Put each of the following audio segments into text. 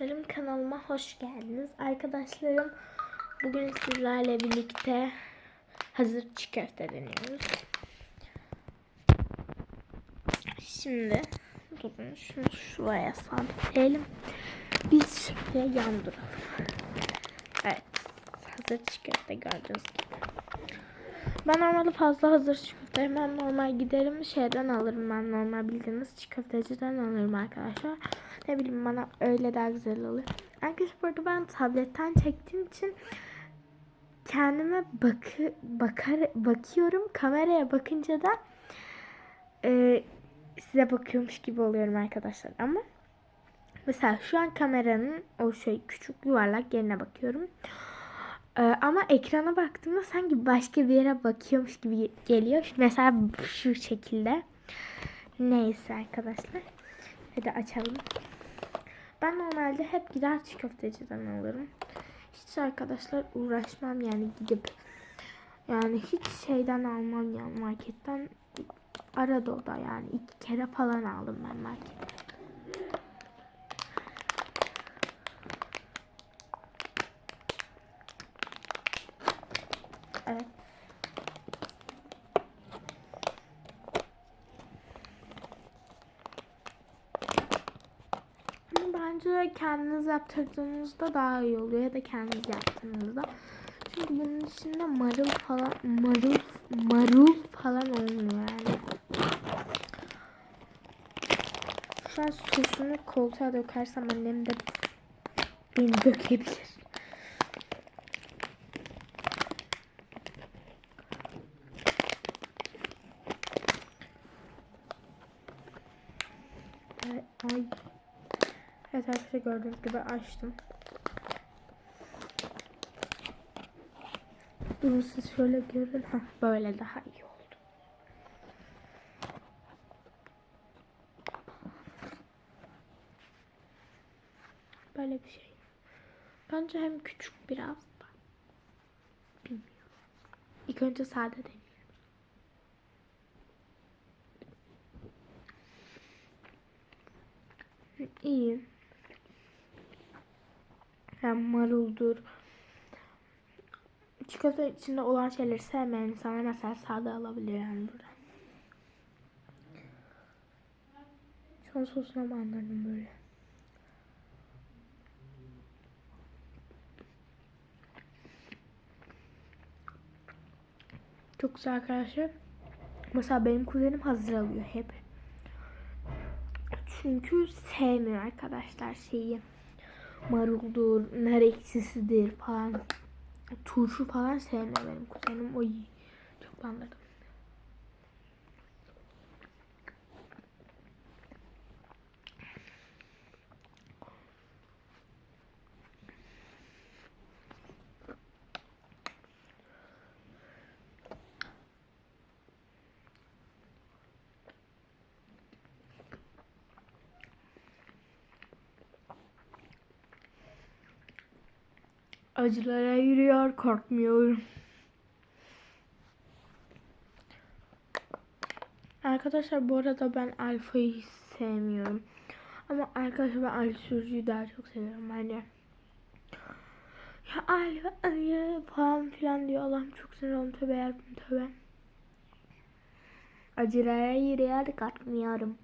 arkadaşlarım kanalıma hoş geldiniz. Arkadaşlarım bugün sizlerle birlikte hazır çiğ deniyoruz. Şimdi durun şunu şuraya sabitleyelim. Biz şöyle yan duralım. Evet hazır çiğ köfte gördüğünüz gibi. Ben normalde fazla hazır çiğ köfte hemen normal giderim şeyden alırım ben normal bildiğiniz çiğ alırım arkadaşlar. Ne bileyim bana öyle daha güzel oluyor. Arkadaşlar bu arada ben tabletten çektiğim için kendime bakı, bakar, bakıyorum. Kameraya bakınca da e, size bakıyormuş gibi oluyorum arkadaşlar ama mesela şu an kameranın o şey küçük yuvarlak yerine bakıyorum. Ee, ama ekrana baktığımda sanki başka bir yere bakıyormuş gibi geliyor. Mesela şu şekilde. Neyse arkadaşlar. Hadi açalım. Ben normalde hep gider çiğ köfteciden alırım. Hiç arkadaşlar uğraşmam yani gidip. Yani hiç şeyden almam yani marketten. Arada o da yani iki kere falan aldım ben marketten. Evet. Bence kendiniz yaptırdığınızda daha iyi oluyor ya da kendiniz yaptığınızda. Çünkü bunun içinde marul falan marul marul falan olmuyor yani. Şu an sosunu koltuğa dökersem annem de beni dökebilir. Evet, ay. Evet arkadaşlar gördüğünüz gibi açtım. Bunu siz şöyle görün. Heh, böyle daha iyi oldu. Böyle bir şey. Bence hem küçük biraz da. Bilmiyorum. İlk önce sade deneyeyim. İyi. Hem maruldur. Çikolata içinde olan şeyleri sevmeyen insanlar mesela sade alabilir yani burada. An sosuna mı anladım böyle? Çok güzel arkadaşlar. Mesela benim kuzenim hazır alıyor hep. Çünkü sevmiyor arkadaşlar şeyi. Maruldur, nar ekşisidir falan. Turşu falan sevmiyor benim kuzenim. Oy çok bandırdım. Acılara yürüyor, korkmuyorum. Arkadaşlar bu arada ben alfayı hiç sevmiyorum. Ama arkadaşlar ben alfa sürücüyü daha çok seviyorum hani. Ya alfa ayı falan filan diyor. Allah'ım çok sinir oldum. Tövbe yarabbim tövbe. Acılara yürüyor, korkmuyorum.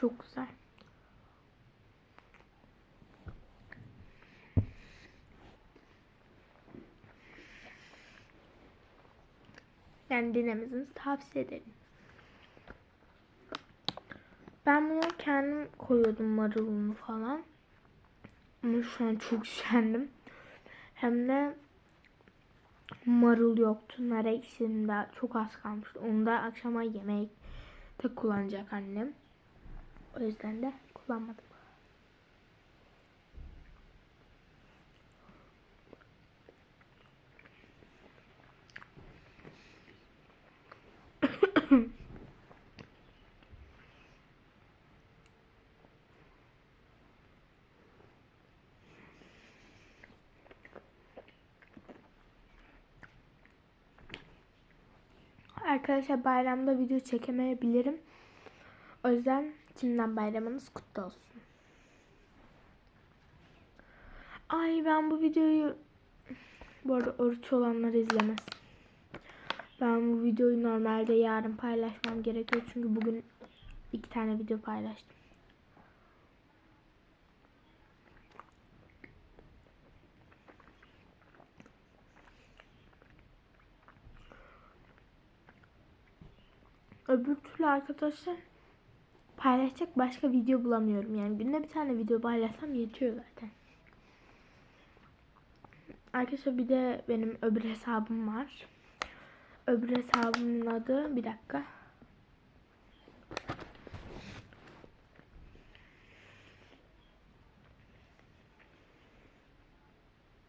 Çok güzel. Yani denemenizi tavsiye ederim. Ben bunu kendim koyuyordum marulunu falan. Ama şu an çok üşendim. Hem de marul yoktu. Nar ekşimde çok az kalmıştı. Onu da akşama yemek de kullanacak annem. O yüzden de kullanmadım. Arkadaşlar bayramda video çekemeyebilirim. O yüzden şimdiden bayramınız kutlu olsun. Ay ben bu videoyu bu arada oruç olanlar izlemez. Ben bu videoyu normalde yarın paylaşmam gerekiyor çünkü bugün iki tane video paylaştım. Öbür türlü arkadaşlar paylaşacak başka video bulamıyorum. Yani günde bir tane video paylaşsam yetiyor zaten. Arkadaşlar bir de benim öbür hesabım var. Öbür hesabımın adı bir dakika.